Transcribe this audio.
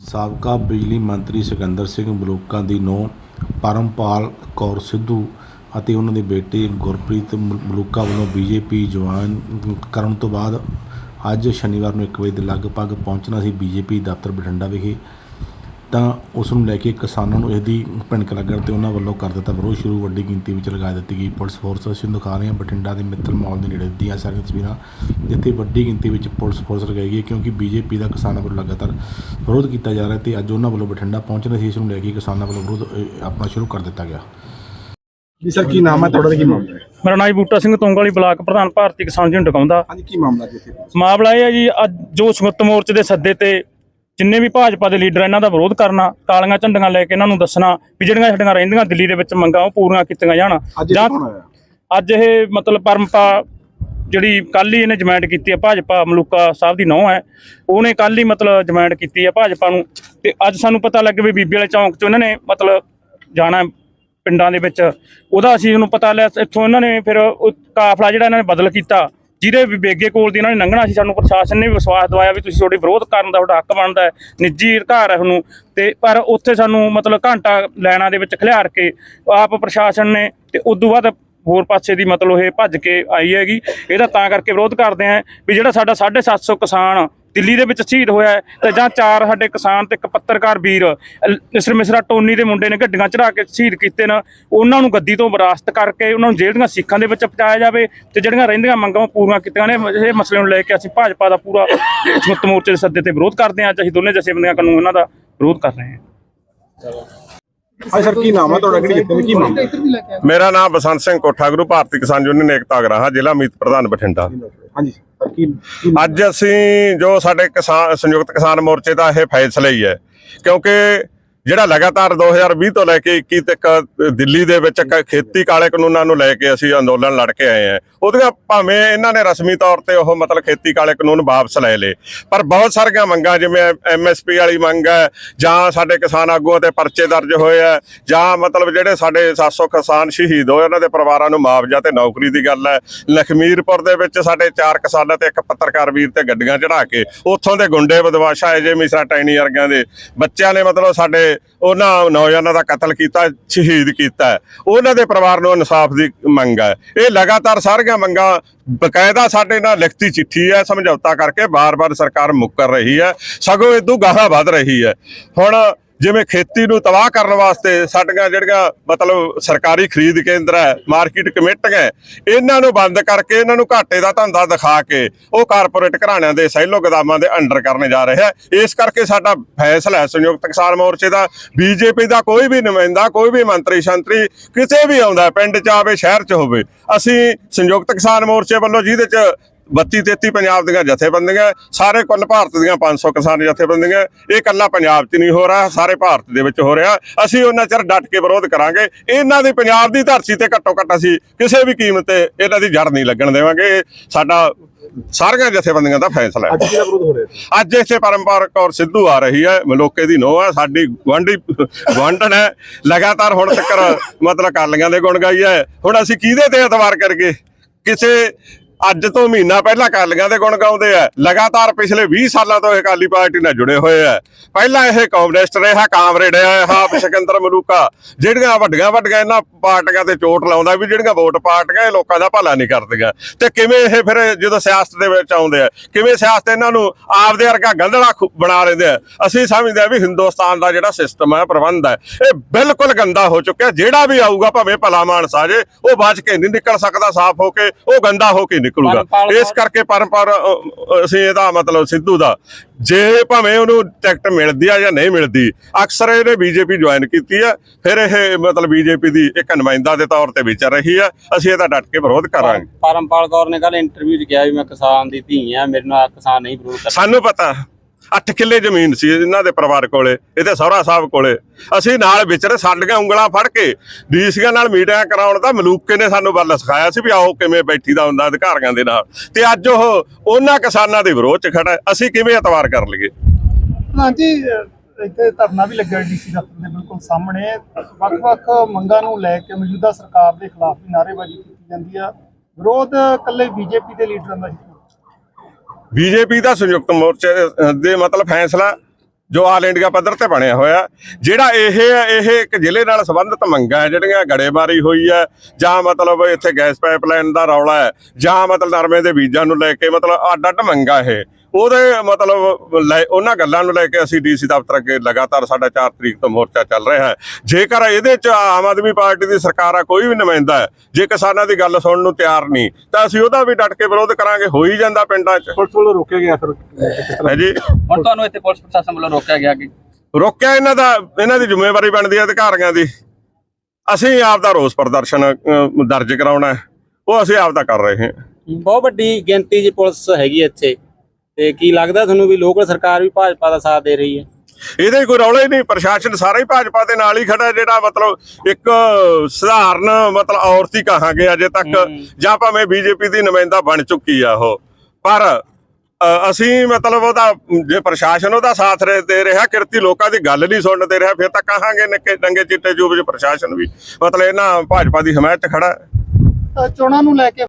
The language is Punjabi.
ਸਾਬਕਾ ਬਿਜਲੀ ਮੰਤਰੀ ਸਿਕੰਦਰ ਸਿੰਘ ਮਲੂਕਾ ਦੀ ਨੂੰਹ ਪਰਮਪਾਲ ਕੌਰ ਸਿੱਧੂ ਅਤੇ ਉਹਨਾਂ ਦੇ ਬੇਟੇ ਗੁਰਪ੍ਰੀਤ ਮਲੂਕਾ ਵੱਲੋਂ ਬੀਜੇਪੀ ਜੁਆਇਨ ਕਰਨ ਤੋਂ ਬਾਅਦ ਅੱਜ ਸ਼ਨੀਵਾਰ ਨੂੰ ਇੱਕ ਵਜੇ ਦੇ ਲਗਭਗ ਪਹੁੰਚਣਾ ਸੀ ਬੀਜੇਪੀ ਦਫ਼ਤਰ ਬਠਿੰਡਾ ਵਿਖੇ। ਤਾਂ ਉਸ ਨੂੰ ਲੈ ਕੇ ਕਿਸਾਨਾਂ ਨੂੰ ਇਹਦੀ ਭਿਣਕ ਲੱਗਣ ਤੇ ਉਹਨਾਂ ਵੱਲੋਂ ਕਰ ਦਿੱਤਾ ਵਿਰੋਧ। ਸ਼ੁਰੂ ਵੱਡੀ ਗਿਣਤੀ ਵਿੱਚ ਲਗਾ ਦਿੱਤੀ ਗਈ। ਪੁਲਿਸ ਫੋਰਸ ਅਸੀਂ ਦਿਖਾ ਰਹੇ ਹਾਂ ਬਠਿੰਡਾ ਦੇ ਮਿੱਤਲ ਮਾਲ ਦੇ ਨੇੜੇ ਦੀਆਂ ਸਾਰੀਆਂ ਤਸਵੀਰਾਂ। ਜਿੱਥੇ ਵੱਡੀ ਗਿਣਤੀ ਵਿੱਚ ਪੁਲਿਸ ਫੋਰਸ ਲਗਾਈ ਗਈ ਹੈ ਕਿਉਂਕਿ ਬੀਜੇਪੀ ਦਾ ਕਿਸਾਨਾਂ ਵੱਲੋਂ ਲਗਾਤਾਰ ਵਿਰੋਧ ਕੀਤਾ ਜਾ ਰਿਹਾ ਤੇ ਅੱਜ ਉਹਨਾਂ ਵੱਲੋਂ ਬਠਿੰਡਾ ਪਹੁੰਚਣਾ ਸੀ ਇਸ ਨੂੰ ਲੈ ਕੇ ਕਿਸਾਨਾਂ ਵੱਲੋਂ ਵਿਰੋਧ ਆਪਣਾ ਸ਼ੁਰੂ ਕਰ ਦਿੱਤਾ ਗਿਆ। ਜੀ ਸਰ ਕੀ ਨਾਮ ਹੈ? ਤੁਹਾਡਾ ਕੀ ਮਾਮਲਾ ਹੈ? ਮੇਰਾ ਨਾਮ ਬੂਟਾ ਸਿੰਘ ਤੋਂਗ ਵਾਲੀ ਬਲਾਕ ਪ੍ਰਧਾਨ ਭਾਰਤੀ ਕਿਸਾਨ ਯੂਨੀਅਨ ਟਿਕਾਉਂਦਾ ਹਾਂਜੀ ਕੀ ਮਾਮਲਾ ਜੀ ਇੱਥੇ? ਮਾਮਲਾ ਇਹ ਹੈ ਜੀ ਅੱਜ ਜੋ ਸੰਯੁਕਤ ਮੋਰਚੇ ਦੇ ਸੱਦੇ ਤੇ ਜਿੰਨੇ ਵੀ ਭਾਜਪਾ ਦੇ ਲੀਡਰ ਇਹਨਾਂ ਦਾ ਵਿਰੋਧ ਕਰਨਾ ਕਾਲੀਆਂ ਝੰਡੀਆਂ ਲੈ ਕੇ ਇਹਨਾਂ ਨੂੰ ਦੱਸਣਾ ਵੀ ਜਿਹੜੀਆਂ ਸਾਡੀਆਂ ਰਹਿੰਦੀਆਂ ਦਿੱਲੀ ਦੇ ਵਿੱਚ ਮੰਗਾਂ ਉਹ ਪੂਰੀਆਂ ਕੀਤੀਆਂ ਜਾਣ। ਅੱਜ ਇਹ ਕੌਣ ਆਇਆ ਅੱਜ ਇਹ ਮਤਲਬ ਪਰਮਪਾ ਜਿਹੜੀ ਕੱਲ ਹੀ ਇਹਨੇ ਜਮਾਇੰਟ ਕੀਤੀ ਹੈ ਭਾਜਪਾ ਮਲੂਕਾ ਸਾਹਿਬ ਦੀ ਨੌ ਹੈ। ਉਹਨੇ ਕੱਲ ਹੀ ਮਤਲਬ ਜਮਾਇੰਟ ਕੀਤੀ ਹੈ ਭਾਜਪਾ ਨੂੰ। ਤੇ ਅੱਜ ਸਾਨੂੰ ਪਤਾ ਲੱਗ ਵੀ ਬੀਬੀ ਵਾਲੇ ਚੌਂਕ 'ਚ ਉਹਨਾਂ ਨੇ ਮਤਲਬ ਜਾਣਾ ਪਿੰਡਾਂ ਦੇ ਵਿੱਚ। ਉਹਦਾ ਅਸੀਂ ਉਹਨੂੰ ਪਤਾ ਲਿਆ ਇੱਥੋਂ ਇਹਨਾਂ ਨੇ ਫਿਰ ਕਾਫਲਾ ਜਿਹੜਾ ਇਹਨਾਂ ਨੇ ਬਦਲ ਕੀਤਾ। ਜਿਹਦੇ ਵੀ ਬੇਗੇ ਕੋਲ ਦੀ ਇਹਨਾਂ ਨੇ ਲੰਘਣਾ ਸੀ, ਸਾਨੂੰ ਪ੍ਰਸ਼ਾਸਨ ਨੇ ਵੀ ਵਿਸ਼ਵਾਸ ਦਵਾਇਆ ਵੀ ਤੁਸੀਂ ਤੁਹਾਡੇ ਵਿਰੋਧ ਕਰਨ ਦਾ ਤੁਹਾਡਾ ਹੱਕ ਬਣਦਾ ਹੈ, ਨਿੱਜੀ ਅਧਿਕਾਰ ਹੈ ਤੁਹਾਨੂੰ ਤੇ ਪਰ ਉੱਥੇ ਸਾਨੂੰ ਮਤਲਬ ਘੰਟਾ ਲੈਣਾ ਦੇ ਵਿੱਚ ਖਿਲਾਰ ਕੇ ਆਪ ਪ੍ਰਸ਼ਾਸਨ ਨੇ ਤੇ ਤੋਂ ਬਾਅਦ ਹੋਰ ਪਾਸੇ ਦੀ ਮਤਲਬ ਇਹ ਭੱਜ ਕੇ ਆਈ ਹੈਗੀ। ਇਹਦਾ ਤਾਂ ਕਰਕੇ ਵਿਰੋਧ ਕਰਦੇ ਆਂ ਵੀ ਜਿਹੜਾ ਸਾਡਾ 750 ਕਿਸਾਨ ਦਿੱਲੀ ਦੇ ਵਿੱਚ ਸ਼ਹੀਦ ਹੋਇਆ ਹੈ ਤੇ ਜਾਂ ਚਾਰ ਸਾਡੇ ਕਿਸਾਨ ਤੇ ਇੱਕ ਪੱਤਰਕਾਰ ਵੀਰ, ਅਲ- ਮਿਸਰ ਮਿਸਰਾ ਟੋਨੀ ਦੇ ਮੁੰਡੇ ਨੇ ਗੱਡੀਆਂ ਚੜਾ ਕੇ ਸ਼ਹੀਦ ਕੀਤੇ ਨੇ। ਉਹਨਾਂ ਨੂੰ ਗੱਦੀ ਤੋਂ ਵਿਰਾਸਤ ਕਰਕੇ ਉਹਨਾਂ ਨੂੰ ਜੇਲ੍ਹ ਦੀਆਂ ਸਿੱਖਾਂ ਦੇ ਵਿੱਚ ਪਹੁੰਚਾਇਆ ਜਾਵੇ ਤੇ ਜਿਹੜੀਆਂ ਰਹਿੰਦੀਆਂ ਮੰਗਾਂ ਪੂਰੀਆਂ ਕੀਤੀਆਂ ਨੇ। ਇਹ ਮਸਲੇ ਨੂੰ ਲੈ ਕੇ ਅਸੀਂ ਭਾਜਪਾ ਦਾ ਪੂਰਾ ਸੰਯੁਕਤ ਮੋਰਚੇ ਦੇ ਸੱਦੇ ਤੇ ਵਿਰੋਧ ਕਰਦੇ ਹਾਂ ਅੱਜ ਅਸੀਂ ਦੋਨੇ ਜਥੇਬੰਦੀਆਂ ਕਾਨੂੰਨ ਉਹਨਾਂ ਦਾ ਵਿਰੋਧ ਕਰ ਰਹੇ ਹਾਂ। ਹਾਂਜੀ ਸਰ ਕੀ ਨਾਮ ਹੈ ਤੁਹਾਡਾ? ਕਿਹੜੀ ਜਿੱਤੇ ਕੀ ਮਾਮਲਾ? ਹੈ? ਮੇਰਾ ਨਾਮ ਬਸੰਤ ਸਿੰਘ ਕੋਠਾ ਗੁਰੂ ਭਾਰਤੀ ਕਿਸਾਨ ਯੂਨੀਅਨ ਏਕਤਾ ਅਗਰਾਹਾ ਜ਼ਿਲ੍ਹਾ ਮੀਤ ਪ੍ਰਧਾਨ ਬਠਿੰਡਾ। ਹਾਂਜੀ ਸਰ ਕੀ ਕੀ ਅੱਜ ਅਸੀਂ ਜੋ ਸਾਡੇ ਕਿਸਾਨ ਸੰਯੁਕਤ ਕਿਸਾਨ ਮੋਰਚੇ ਦਾ ਇਹ ਫੈਸਲਾ ਹੀ ਹੈ ਕਿਉਂਕਿ ਜਿਹੜਾ ਲਗਾਤਾਰ 2020 ਤੋਂ ਲੈ ਕੇ 21 ਤੱਕ ਦਿੱਲੀ ਦੇ ਵਿੱਚ ਕ- ਖੇਤੀ ਕਾਲੇ ਕਾਨੂੰਨਾਂ ਨੂੰ ਲੈ ਕੇ ਅਸੀਂ ਅੰਦੋਲਨ ਲੜ ਕੇ ਆਏ ਹਾਂ। ਉਹਦੀਆਂ ਭਾਵੇਂ ਇਹਨਾਂ ਨੇ ਰਸਮੀ ਤੌਰ ਤੇ ਉਹ ਮਤਲਬ ਖੇਤੀ ਕਾਲੇ ਕਾਨੂੰਨ ਵਾਪਸ ਲੈ ਲਏ, ਪਰ ਬਹੁਤ ਸਾਰੀਆਂ ਮੰਗਾਂ ਜਿਵੇਂ ਐਮਐਸਪੀ ਵਾਲੀ ਮੰਗ ਹੈ, ਜਾਂ ਸਾਡੇ ਕਿਸਾਨ ਆਗੂਆਂ ਤੇ ਪਰਚੇ ਦਰਜ ਹੋਏ ਆ ਜਾਂ ਮਤਲਬ ਜਿਹੜੇ ਸਾਡੇ 700 ਕਿਸਾਨ ਸ਼ਹੀਦ ਹੋਏ, ਉਹਨਾਂ ਦੇ ਪਰਿਵਾਰਾਂ ਨੂੰ ਮੁਆਵਜ਼ਾ ਤੇ ਨੌਕਰੀ ਦੀ ਗੱਲ ਹੈ। ਲਖਮੀਰਪੁਰ ਦੇ ਵਿੱਚ ਸਾਡੇ ਚਾਰ ਕਿਸਾਨਾਂ ਤੇ ਇੱਕ ਪੱਤਰਕਾਰ ਵੀਰ ਤੇ ਗੱਡੀਆਂ ਚੜਾ ਕੇ ਉੱਥੋਂ ਦੇ ਗੁੰਡੇ ਬਦਮਾਸ਼ਾ ਅਜੇ ਮਿਸਰਾ ਟੈਣੀ ਵਰਗਿਆਂ ਦੇ ਬੱਚਿਆਂ ਨੇ ਮਤਲਬ ਸਾਡੇ ਉਹਨਾਂ ਨੌਜਵਾਨਾਂ ਦਾ ਕਤਲ ਕੀਤਾ, ਸ਼ਹੀਦ ਕੀਤਾ। ਉਹਨਾਂ ਦੇ ਪਰਿਵਾਰ ਨੂੰ ਇਨਸਾਫ ਦੀ ਮੰਗ ਹੈ। ਇਹ ਲਗਾਤਾਰ ਸਾਰੀਆਂ ਮੰਗਾਂ, ਬਕਾਇਦਾ ਸਾਡੇ ਨਾਲ ਲਿਖਤੀ ਚਿੱਠੀ ਹੈ, ਸਮਝੌਤਾ ਕਰਕੇ ਬਾਰ-ਬਾਰ ਸਰਕਾਰ ਮੁੱਕਰ ਰਹੀ ਹੈ। ਸਗੋਂ ਇਦੋਂ ਗਾਹਾਂ ਵੱਧ ਰਹੀ ਹੈ। ਹੁਣ ਜਿਵੇਂ ਖੇਤੀ ਨੂੰ ਤਬਾਹ ਕਰਨ ਵਾਸਤੇ ਸਾਡੀਆਂ ਜਿਹੜੀਆਂ ਮਤਲਬ ਸਰਕਾਰੀ ਖਰੀਦ ਕੇਂਦਰ ਹੈ, ਮਾਰਕੀਟ ਕਮੇਟੀਆਂ ਇਹਨਾਂ ਨੂੰ ਬੰਦ ਕਰਕੇ ਇਹਨਾਂ ਨੂੰ ਘਾਟੇ ਦਾ ਧੰਦਾ ਦਿਖਾ ਕੇ ਉਹ ਕਾਰਪੋਰੇਟ ਘਰਾਣਿਆਂ ਦੇ ਸਹਿਲੋ ਗਦਾਮਾਂ ਦੇ ਅੰਡਰ ਕਰਨੇ ਜਾ ਰਿਹਾ ਹੈ। ਇਸ ਕਰਕੇ ਸਾਡਾ ਫੈਸਲਾ ਹੈ ਸੰਯੁਕਤ ਕਿਸਾਨ ਮੋਰਚੇ ਦਾ। ਬੀਜੇਪੀ ਦਾ ਕੋਈ ਵੀ ਨੁਮਾਇੰਦਾ, ਕੋਈ ਵੀ ਮੰਤਰੀ ਸ਼ੰਤਰੀ ਕਿਸੇ ਵੀ ਆਉਂਦਾ ਪਿੰਡ 'ਚ ਆਵੇ, ਸ਼ਹਿਰ 'ਚ ਹੋਵੇ, ਅਸੀਂ ਸੰਯੁਕਤ ਕਿਸਾਨ ਮੋਰਚੇ ਵੱਲੋਂ ਜਿਹਦੇ 'ਚ 32 33 ਪੰਜਾਬ ਦੀਆਂ ਜਥੇਬੰਦੀਆਂ ਸਾਰੇ ਕੁੱਲ ਭਾਰਤ ਦੀਆਂ 500 ਕਿਸਾਨ ਜਥੇਬੰਦੀਆਂ। ਇਹ ਕੱਲਾ ਪੰਜਾਬ 'ਚ ਨਹੀਂ ਹੋ ਰਿਹਾ ਸਾਰੇ ਭਾਰਤ ਦੇ ਵਿੱਚ ਹੋ ਰਿਹਾ। ਅਸੀਂ ਉਹਨਾਂ ਚਿਰ ਡਟ ਕੇ ਵਿਰੋਧ ਕਰਾਂਗੇ। ਇਹਨਾਂ ਦੀ ਪੰਜਾਬ ਦੀ ਧਰਤੀ ਤੇ ਘੱਟੋ ਘੱਟ ਅਸੀਂ ਕਿਸੇ ਵੀ ਕੀਮਤ ਤੇ ਇਹਨਾਂ ਦੀ ਜੜ ਨਹੀਂ ਲੱਗਣ ਦੇਵਾਂਗੇ। ਸਾਡਾ ਸਾਰੀਆਂ ਜਥੇਬੰਦੀਆਂ ਦਾ ਫੈਸਲਾ ਹੈ। ਅੱਜ ਇੱਥੇ ਪਰਮਪਾਰ ਕੌਰ ਸਿੱਧੂ ਆ ਰਹੀ ਹੈ। ਮਲੋਕੇ ਦੀ ਨੋਹ ਹੈ। ਸਾਡੀ ਗੁਆਂਢੀ ਗੁਆਂਢਣ ਹੈ। ਲਗਾਤਾਰ ਹੁਣ ਤੱਕ ਮਤਲਬ ਕਾਲੀਆਂ ਦੇ ਗੁਣ ਗਾਈ ਹੈ। ਹੁਣ ਅਸੀਂ ਕਿਹਦੇ ਤੇ ਇਤਬਾਰ ਕਰਗੇ ਕਿਸੇ ਅੱਜ ਤੋਂ ਮਹੀਨਾ ਪਹਿਲਾਂ ਕਾਲੀਆਂ ਦੇ ਗੁਣ ਗਾਉਂਦੇ ਆ। ਲਗਾਤਾਰ ਪਿਛਲੇ 20 ਸਾਲਾਂ ਤੋਂ ਇਹ ਅਕਾਲੀ ਪਾਰਟੀ ਨਾਲ ਜੁੜੇ ਹੋਏ ਆ। ਪਹਿਲਾਂ ਇਹ ਕਮਿਊਨਿਸਟ ਰਿਹਾ ਕਾਮਰੇਡ ਰਿਹਾ ਸਿਕੰਦਰ ਮਲੂਕਾ। ਜਿਹੜੀਆਂ ਵੱਡੀਆਂ ਵੱਡੀਆਂ ਇਹਨਾਂ ਪਾਰਟੀਆਂ ਤੇ ਚੋਟ ਲਾਉਂਦਾ ਵੀ ਜਿਹੜੀਆਂ ਵੋਟ ਪਾਰਟੀਆਂ ਇਹ ਲੋਕਾਂ ਦਾ ਭਲਾ ਨਹੀਂ ਕਰਦੀਆਂ। ਤੇ ਕਿਵੇਂ ਇਹ ਫਿਰ ਜਦੋਂ ਸਿਆਸਤ ਦੇ ਵਿੱਚ ਆਉਂਦੇ ਆ, ਕਿਵੇਂ ਸਿਆਸਤ ਇਹਨਾਂ ਨੂੰ ਆਪਦੇ ਵਰਗਾ ਗੰਧਲਾ ਖੁ- ਬਣਾ ਲੈਂਦੇ ਆ। ਅਸੀਂ ਸਮਝਦੇ ਆ ਵੀ ਹਿੰਦੁਸਤਾਨ ਦਾ ਜਿਹੜਾ ਸਿਸਟਮ ਹੈ ਪ੍ਰਬੰਧ ਹੈ ਇਹ ਬਿਲਕੁਲ ਗੰਦਾ ਹੋ ਚੁੱਕਿਆ। ਜਿਹੜਾ ਵੀ ਆਊਗਾ, ਭਾਵੇਂ ਭਲਾ ਮਾਨਸ ਆ ਜੇ, ਉਹ ਬਚ ਕੇ ਨਹੀਂ ਨਿਕਲ ਸਕਦਾ, ਸਾਫ਼ ਹੋ ਕੇ, ਉਹ ਗੰਦਾ ਹੋ ਕੇ ਨਿਕਲੂਗਾ। ਇਸ ਕਰਕੇ ਪਰਮਪਾਲ ਅ, ਅਸੀਂ ਇਹਦਾ ਮਤਲਬ ਸਿੱਧੂ ਦਾ। ਜੇ ਭਾਵੇਂ ਉਹਨੂੰ ਟਿਕਟ ਮਿਲਦੀ ਆ ਜਾਂ ਨਹੀਂ ਮਿਲਦੀ ਅਕਸਰ ਇਹਨੇ ਬੀਜੇਪੀ ਜੁਆਇਨ ਕੀਤੀ ਹੈ ਫਿਰ ਇਹ ਮਤਲਬ ਬੀਜੇਪੀ ਦੀ ਇੱਕ ਨੁਮਾਇੰਦਾ ਦੇ ਤੌਰ ਤੇ ਵਿਚਰ ਰਹੀ ਹੈ ਅਸੀਂ ਇਹਦਾ ਡਟ ਕੇ ਵਿਰੋਧ ਕਰਾਂਗੇ। ਪਰਮਪਾਲ ਕੌਰ ਨੇ ਕੱਲ ਇੰਟਰਵਿਊ 'ਚ ਕਿਹਾ ਵੀ ਮੈਂ ਕਿਸਾਨ ਦੀ ਧੀ ਆ ਮੇਰੇ ਨਾਲ ਕਿਸਾਨ ਨਹੀਂ ਵਿਰੋਧ ਕਰਦਾ। ਸਾਨੂੰ ਪਤਾ। 8 ਕਿੱਲੇ ਜ਼ਮੀਨ ਸੀ ਇਹਨਾਂ ਦੇ ਪਰਿਵਾਰ ਕੋਲੇ, ਇਹਦੇ ਸਹੁਰਾ ਸਾਹਿਬ ਕੋਲੇ। ਅਸੀਂ ਨਾਲ ਵਿਚਰੇ ਸਾਡੀਆਂ ਉਂਗਲਾਂ ਫੜ ਕੇ ਡੀਸੀਆਂ ਨਾਲ ਮੀਟਿੰਗਾਂ ਕਰਾਉਣ ਦਾ ਮਲੂਕੇ ਨੇ ਸਾਨੂੰ ਵੱਲ ਸਿਖਾਇਆ ਸੀ ਵੀ ਆਓ ਕਿਵੇਂ ਬੈਠੀ ਹੁੰਦਾ ਅਧਿਕਾਰੀਆਂ ਦੇ ਨਾਲ। ਤੇ ਅੱਜ ਉਹ ਉਹਨਾਂ ਕਿਸਾਨਾਂ ਦੇ ਵਿਰੋਧ 'ਚ ਖੜਾ ਅਸੀਂ ਕਿਵੇਂ ਇਤਵਾਰ ਕਰ ਲਈਏ? ਹਾਂਜੀ ਇੱਥੇ ਧਰਨਾ ਵੀ ਲੱਗਾ ਡੀਸੀ ਦਫ਼ਤਰ ਦੇ ਬਿਲਕੁਲ ਸਾਹਮਣੇ। ਵੱਖ-ਵੱਖ ਮੰਗਾਂ ਨੂੰ ਲੈ ਕੇ ਮੌਜੂਦਾ ਸਰਕਾਰ ਦੇ ਖਿਲਾਫ ਵੀ ਨਾਅਰੇਬਾਜ਼ੀ ਕੀਤੀ ਜਾਂਦੀ ਆ। ਵਿਰੋਧ ਇਕੱਲੇ ਬੀਜੇਪੀ ਦੇ ਲੀਡਰਾਂ ਦਾ ਹੀ ਬੀਜੇਪੀ ਦਾ ਸੰਯੁਕਤ ਮੋਰਚੇ ਦੇ ਮਤਲਬ ਫੈਸਲਾ ਜੋ ਆਲ ਇੰਡੀਆ ਪੱਧਰ ਤੇ ਬਣਿਆ ਹੋਇਆ, ਜਿਹੜਾ ਇਹ ਹੈ, ਇਹ ਇੱਕ ਜ਼ਿਲ੍ਹੇ ਨਾਲ ਸੰਬੰਧਿਤ ਮੰਗਾਂ ਹੈ, ਜਿਹੜੀਆਂ ਗੜੇਮਾਰੀ ਹੋਈ ਹੈ, ਜਾਂ ਮਤਲਬ ਇੱਥੇ ਗੈਸ ਪਾਈਪਲਾਈਨ ਦਾ ਰੌਲਾ ਹੈ, ਜਾਂ ਮਤਲਬ ਨਰਮੇ ਦੇ ਬੀਜਾਂ ਨੂੰ ਲੈ ਕੇ ਮਤਲਬ ਅੱਡ ਅੱਡ ਮੰਗਾਂ ਇਹ। ਉਹਦੇ ਮਤਲਬ ਲੈ- ਉਹਨਾਂ ਗੱਲਾਂ ਨੂੰ ਲੈ ਕੇ ਅਸੀਂ ਡੀਸੀ ਦਫ਼ਤਰ ਅੱਗੇ ਲਗਾਤਾਰ ਸਾਡਾ 4 ਤਰੀਕ ਤੋਂ ਮੋਰਚਾ ਚੱਲ ਰਿਹਾ ਹੈ। ਜੇਕਰ ਇਹਦੇ ਚ ਆਮ ਆਦਮੀ ਪਾਰਟੀ ਦੀ ਸਰਕਾਰ ਆ ਕੋਈ ਵੀ ਨੁਮਾਇੰਦਾ ਹੈ ਜੇ ਕਿਸਾਨਾਂ ਦੀ ਗੱਲ ਸੁਣਨ ਨੂੰ ਤਿਆਰ ਨਹੀਂ ਤਾਂ ਅਸੀਂ ਉਹਦਾ ਵੀ ਡਟ ਕੇ ਵਿਰੋਧ ਕਰਾਂਗੇ ਹੋ ਹੀ ਜਾਂਦਾ ਪਿੰਡਾਂ 'ਚ। ਪੁਲਿਸ ਵੱਲੋਂ ਰੋਕਿਆ ਗਿਆ ਫਿਰ ਕਿਸ ਤਰ੍ਹਾਂ? ਹੈ ਜੀ ਹੁਣ ਤੁਹਾਨੂੰ ਇੱਥੇ ਪੁਲਿਸ ਪ੍ਰਸ਼ਾਸਨ ਵੱਲੋਂ ਰੋਕਿਆ ਗਿਆ ਕਿ? ਰੋਕਿਆ ਇਹਨਾਂ ਦਾ ਇਹਨਾਂ ਦੀ ਜ਼ਿੰਮੇਵਾਰੀ ਬਣਦੀ ਹੈ ਅਧਿਕਾਰੀਆਂ ਦੀ। ਅਸੀਂ ਆਪ ਦਾ ਰੋਸ ਪ੍ਰਦਰਸ਼ਨ ਦਰਜ ਕਰਾਉਣਾ ਹੈ। ਉਹ ਅਸੀਂ ਆਪ ਦਾ ਕਰ ਰਹੇ ਹਾਂ। ਬਹੁਤ ਵੱਡੀ ਗਿਣਤੀ 'ਚ ਪੁਲਿਸ ਹੈਗੀ ਇੱਥੇ। ਤੇ ਕੀ ਲੱਗਦਾ ਤੁਹਾਨੂੰ ਵੀ ਲੋਕਲ ਸਰਕਾਰ ਵੀ ਭਾਜਪਾ ਦਾ ਸਾਥ ਦੇ ਰਹੀ ਹੈ? ਇਹਦੇ ਕੋਈ ਰੌਲਾ ਹੀ ਨਹੀਂ ਪ੍ਰਸ਼ਾਸਨ ਸਾਰਾ ਹੀ ਭਾਜਪਾ ਦੇ ਨਾਲ ਹੀ ਖੜਾ ਜਿਹੜਾ ਮਤਲਬ ਇੱਕ ਸਧਾਰਨ ਮਤਲਬ ਔਰਤ ਹੀ ਕਹਾਂਗੇ ਅਜੇ ਤੱਕ। ਜਾਂ ਭਾਵੇਂ ਬੀਜੇਪੀ ਦੀ ਨੁਮਾਇੰਦਾ ਬਣ ਚੁੱਕੀ ਆ ਉਹ। ਪਰ ਅਸੀਂ ਮਤਲਬ ਉਹਦਾ ਜੇ ਪ੍ਰਸ਼ਾਸਨ ਉਹਦਾ ਸਾਥ ਦੇ ਰਿਹਾ ਕਿਰਤੀ ਲੋਕਾਂ ਦੀ ਗੱਲ ਨਹੀਂ ਸੁਣਨ ਦੇ ਰਿਹਾ ਫਿਰ ਤਾਂ ਕਹਾਂਗੇ ਨੱਕੇ ਡੰਗੇ ਚਿੱਟੇ ਜੂਬ ਚ ਪ੍ਰਸ਼ਾਸਨ ਵੀ। ਮਤਲਬ ਇਹਨਾਂ ਭਾਜਪਾ ਦੀ ਹਮਾਇਤ 'ਚ ਖੜਾ ਚੋਣਾਂ ਨੂੰ ਲੈ ਕੇ